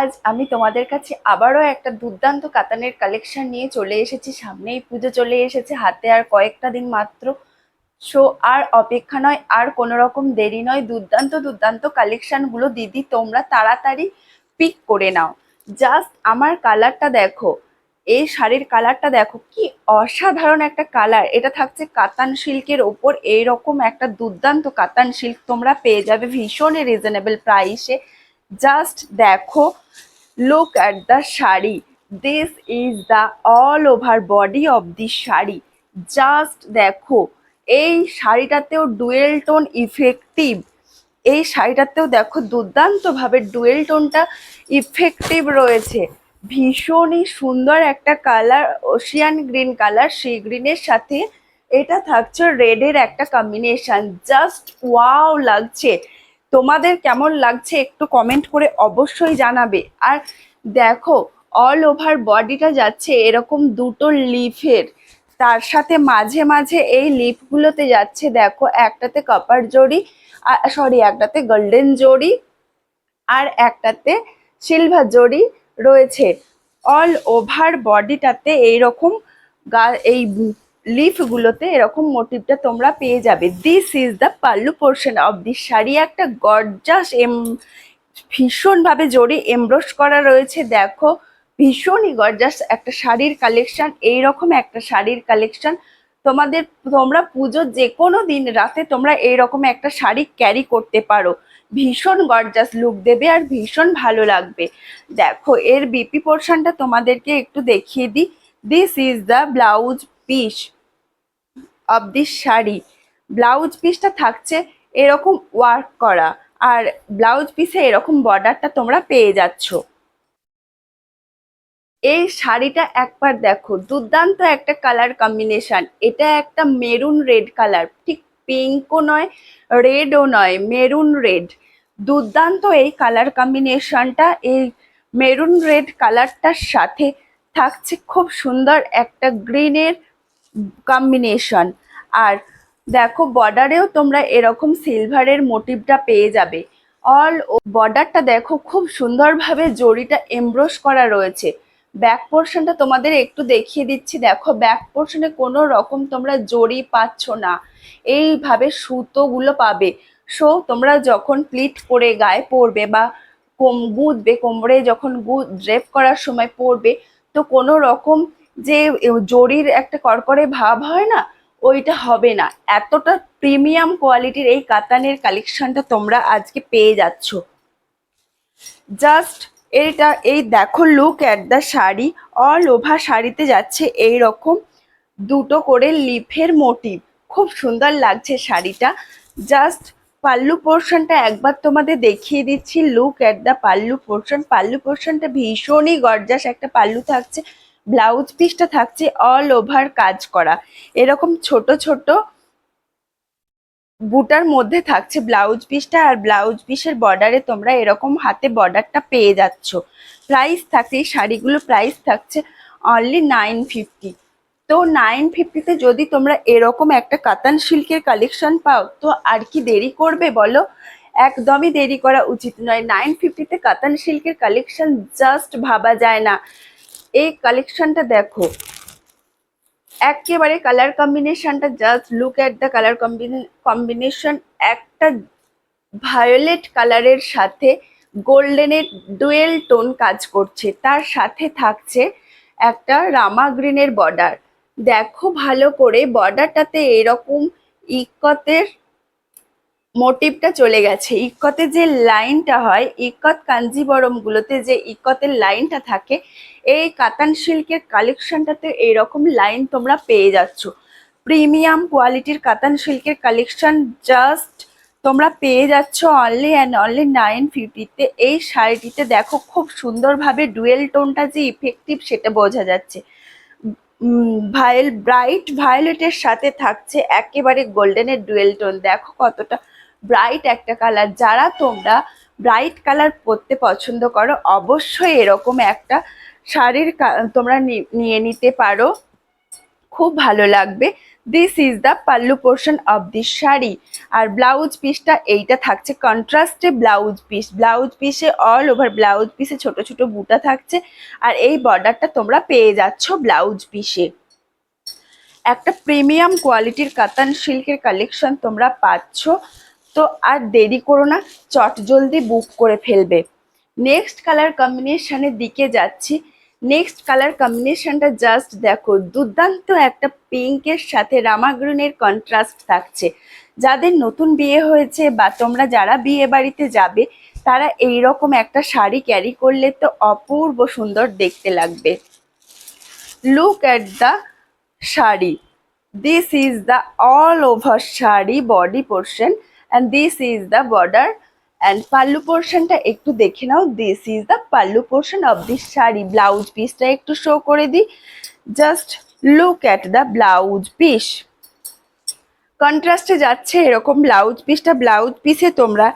আজ আমি তোমাদের কাছে আবারও একটা দুর্দান্ত কাতানের কালেকশন নিয়ে চলে এসেছি। সামনেই পুজো চলে এসেছে, হাতে আর কয়েকটা দিন মাত্র। সো আর অপেক্ষা নয়, আর কোনো রকম দেরি নয়, দুর্দান্ত দুর্দান্ত কালেকশনগুলো দিদি, তোমরা তাড়াতাড়ি পিক করে নাও। জাস্ট আমার কালারটা দেখো, এই শাড়ির কালারটা দেখো, কি অসাধারণ একটা কালার এটা থাকছে কাতান সিল্কের ওপর, এইরকম একটা দুর্দান্ত কাতান সিল্ক তোমরা পেয়ে যাবে ভীষণই রিজনেবল প্রাইসে জাস্ট দেখো look at the sari. This is the all over body of the sari. Just দেখো, এই শাড়িটাতেও ডুয়েল টোন ইফেক্টিভ এই শাড়িটাতেও দেখো, দুর্দান্তভাবে ডুয়েল টোনটা ইফেক্টিভ রয়েছে। ভীষণই সুন্দর একটা কালার ওশিয়ান গ্রিন কালার সেই গ্রিনের সাথে। এটা থাকছে রেডের একটা কম্বিনেশন জাস্ট ওয়াও লাগছে। তোমাদের কেমন লাগছে একটু কমেন্ট করে অবশ্যই জানাবে। আর দেখো অল ওভার বডিটা যাচ্ছে এরকম দুটো লিফের তার সাথে মাঝে মাঝে এই লিফগুলোতে যাচ্ছে দেখো, একটাতে কপার জড়ি সরি একটাতে গোল্ডেন জড়ি, আর একটাতে সিলভার জড়ি রয়েছে। অল ওভার বডিটাতে এইরকম গা, এই লিফগুলোতে এরকম মোটিভটা তোমরা পেয়ে যাবে। This is the pallu portion of the sari. একটা গর্জাস এম ভীষণভাবে জড়ি এমব্রোস করা রয়েছে। দেখো, ভীষণই গর্জাস একটা শাড়ির কালেকশন এইরকম একটা শাড়ির কালেকশন তোমাদের, তোমরা পুজোর যে কোনো দিন রাতে তোমরা এইরকম একটা শাড়ি ক্যারি করতে পারো। ভীষণ গর্জাস লুক দেবে আর ভীষণ ভালো লাগবে। দেখো, এর বিপি পোর্শনটা তোমাদেরকে একটু দেখিয়ে দিই। This is the blouse piece of this sari. Blouse পিসটা থাকছে এরকম ওয়ার্ক করা, আর ব্লাউজ পিসে এরকম বর্ডারটা তোমরা পেয়ে যাচ্ছ। এই শাড়িটা একবার দেখো, দুর্দান্ত একটা কালার কম্বিনেশন এটা একটা মেরুন রেড কালার ঠিক পিঙ্কও নয় রেডও নয় মেরুন রেড দুর্দান্ত এই কালার কম্বিনেশনটা এই মেরুন রেড কালারটার সাথে থাকছে খুব সুন্দর একটা গ্রিনের কম্বিনেশন আর দেখো বর্ডারেও তোমরা এরকম সিলভারের মোটিভটা পেয়ে যাবে। অল বর্ডারটা দেখো খুব সুন্দরভাবে জড়িটা এমব্রোস করা রয়েছে। ব্যাক পোর্শনটা তোমাদের একটু দেখিয়ে দিচ্ছি। দেখো ব্যাক পোর্শনে কোনো রকম তোমরা জড়ি পাচ্ছ না। এইভাবে সুতোগুলো পাবে। সো তোমরা যখন প্লিট করে গায়ে পরবে বা কোম গুঁদবে কোমরে যখন গু ড্রেপ করার সময় পরবে, তো কোনো রকম যে জরির একটা করকরে ভাব হয় না, ওইটা হবে না। এতটা প্রিমিয়াম কোয়ালিটির এই কাতানের কালেকশনটা তোমরা আজকে পেয়ে যাচ্ছ। জাস্ট এটা এই দেখো look at the sari. All over শাড়িতে যাচ্ছে এই রকম দুটো করে লিফের মোটিভ খুব সুন্দর লাগছে শাড়িটা। জাস্ট পাল্লু পোর্শনটা একবার তোমাদের দেখিয়ে দিচ্ছি। Look at the pallu portion pallu পোর্শনটা ভীষণই গর্জাস একটা পাল্লু থাকছে। ব্লাউজ পিসটা থাকছে অল ওভার কাজ করা। এরকম ছোট ছোট বুটার মধ্যে থাকছে ব্লাউজ পিসটা আর ব্লাউজ পিসের বর্ডারে তোমরা এরকম হাতে বর্ডারটা পেয়ে যাচ্ছ। প্রাইস থাকছে, এই শাড়িগুলো প্রাইস থাকছে অনলি নাইন ফিফটি তো নাইন ফিফটিতে যদি তোমরা এরকম একটা কাতান সিল্কের কালেকশন পাও, তো আর কি দেরি করবে বলো? একদমই দেরি করা উচিত নয়। নাইন ফিফটিতে কাতান সিল্কের কালেকশন জাস্ট ভাবা যায় না। এই কালেকশনটা দেখো। একেবারে কালার কম্বিনেশনটা just look at the colour combination একটা ভায়োলেট কালারের সাথে গোল্ডেনের ডুয়েল টোন কাজ করছে। তার সাথে থাকছে একটা রামা গ্রিনের বর্ডার দেখো ভালো করে বর্ডারটাতে এরকম ইকতের মোটিভটা চলে গেছে। ইকতে যে লাইনটা হয়, ইকত কাঞ্জিবরমগুলোতে যে ইকতের লাইনটা থাকে, এই কাতান সিল্কের কালেকশনটাতে এইরকম লাইন তোমরা পেয়ে যাচ্ছ। প্রিমিয়াম কোয়ালিটির কাতান সিল্কের কালেকশন জাস্ট তোমরা পেয়ে যাচ্ছ অনলি অ্যান্ড অনলি নাইন ফিফটিতে এই শাড়িটিতে দেখো খুব সুন্দরভাবে ডুয়েল টোনটা যে ইফেক্টিভ সেটা বোঝা যাচ্ছে। ভায়োল ব্রাইট ভায়োলেটের সাথে থাকছে একেবারে গোল্ডেনের ডুয়েল টোন। দেখো কতটা ব্রাইট একটা কালার যারা তোমরা ব্রাইট কালার পরতে পছন্দ করো, অবশ্যই এরকম একটা শাড়ির তোমরা নিয়ে নিতে পারো। খুব ভালো লাগবে। This is the pallu portion of the sari. R blouse পিসটা এইটা থাকছে। কন্ট্রাস্টে ব্লাউজ পিস ব্লাউজ পিসে অল ওভার ব্লাউজ পিসে ছোট ছোট বুটা থাকছে। আর এই বর্ডারটা তোমরা পেয়ে যাচ্ছ ব্লাউজ পিসে একটা প্রিমিয়াম কোয়ালিটির কাতান সিল্কের কালেকশন তোমরা পাচ্ছ। তো আর দেরি করো না, চট জলদি বুক করে ফেলবে। নেক্সট কালার কম্বিনেশনের দিকে যাচ্ছি। নেক্সট কালার কম্বিনেশনটা জাস্ট দেখো, দুর্দান্ত একটা পিঙ্কের সাথে রামা গ্রিনের কন্ট্রাস্ট থাকছে। যাদের নতুন বিয়ে হয়েছে বা তোমরা যারা বিয়ে বাড়িতে যাবে, তারা এই রকম একটা শাড়ি ক্যারি করলে তো অপূর্ব সুন্দর দেখতে লাগবে। Look at the sari. This is the all over sari body portion and this is the border and pallu পোর্শনটা একটু দেখে নাও। This is the pallu portion of this sari. Blouse পিসটা একটু শো করে দিই। Just look at the blouse piece কন্ট্রাস্টে যাচ্ছে এরকম blouse পিসটা ব্লাউজ পিসে তোমরা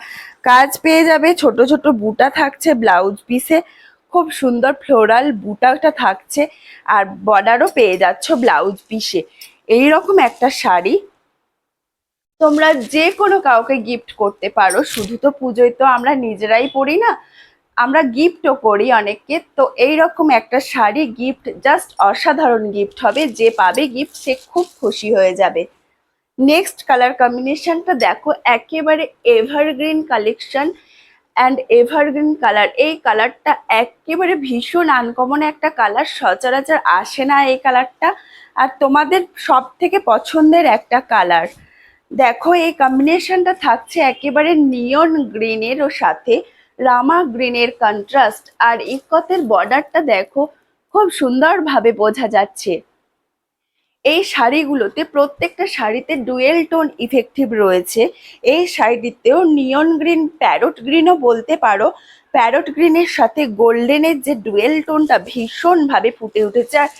কাজ পেয়ে যাবে। ছোট ছোট বুটা থাকছে ব্লাউজ পিসে খুব সুন্দর ফ্লোরাল বুটাটা থাকছে। আর বর্ডারও পেয়ে যাচ্ছ ব্লাউজ পিসে এইরকম একটা শাড়ি। তোমরা যে কোনো কাউকে গিফট করতে পারো, শুধু তো পুজোয় তো আমরা নিজেরাই পরি না, আমরা গিফটও করি অনেককে। তো এই রকম একটা শাড়ি গিফট জাস্ট অসাধারণ গিফট হবে, যে পাবে গিফট সে খুব খুশি হয়ে যাবে। নেক্সট কালার কম্বিনেশনটা দেখো, একেবারে evergreen collection and evergreen colour এই কালারটা একেবারে ভীষণ আনকমন একটা কালার সচরাচর আসে না এই কালারটা আর তোমাদের সব থেকে পছন্দের একটা কালার দেখো, এই কম্বিনেশনটা থাকছে একেবারে নিয়ন গ্রিনের ও সাথে রামা গ্রিনের কন্ট্রাস্ট আর ইকতের বর্ডারটা দেখো, খুব সুন্দরভাবে বোঝা যাচ্ছে। এই শাড়িগুলোতে প্রত্যেকটা শাড়িতে ডুয়েল টোন ইফেক্টিভ রয়েছে। এই শাড়িটিতেও নিয়ন গ্রিন প্যারট গ্রিনও বলতে পারো। প্যারট গ্রিনের সাথে গোল্ডেনের যে ডুয়েল টোনটা ভীষণভাবে ফুটে উঠেছে। আর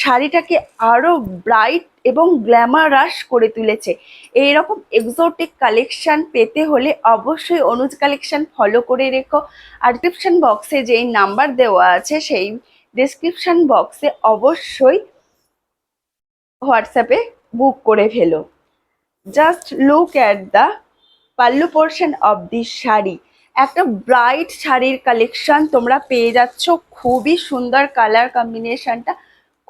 শাড়িটাকে আরও ব্রাইট এবং গ্ল্যামারাস করে তুলেছে। এই রকম এক্সোটিক কালেকশন পেতে হলে অবশ্যই অনুজ কালেকশন ফলো করে রেখো। আর ডিসক্রিপশন বক্সে যেই নাম্বার দেওয়া আছে, সেই ডিসক্রিপশন বক্সে অবশ্যই হোয়াটসঅ্যাপে বুক করে ফেলো। Just look at the pallu portion of the sari. একটা ব্রাইট শাড়ির কালেকশন তোমরা পেয়ে যাচ্ছ। খুবই সুন্দর কালার কম্বিনেশনটা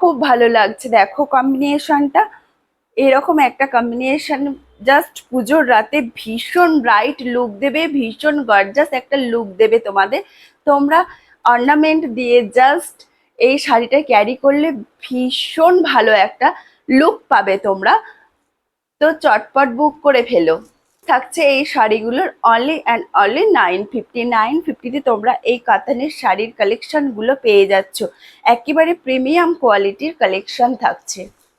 খুব ভালো লাগছে। দেখো কম্বিনেশনটা এরকম একটা কম্বিনেশন জাস্ট পুজোর রাতে ভীষণ ব্রাইট লুক দেবে, ভীষণ গর্জাস একটা লুক দেবে তোমাদের। তোমরা অর্নামেন্ট দিয়ে জাস্ট এই শাড়িটা ক্যারি করলে ভীষণ ভালো একটা লুক পাবে তোমরা। তো চটপট বুক করে ফেলো। থাকছে এই শাড়িগুলোর only and only nine fifty nine ফিফটিতে তোমরা এই কাতানের শাড়ির কালেকশনগুলো পেয়ে যাচ্ছ। একেবারে প্রিমিয়াম কোয়ালিটির কালেকশন থাকছে।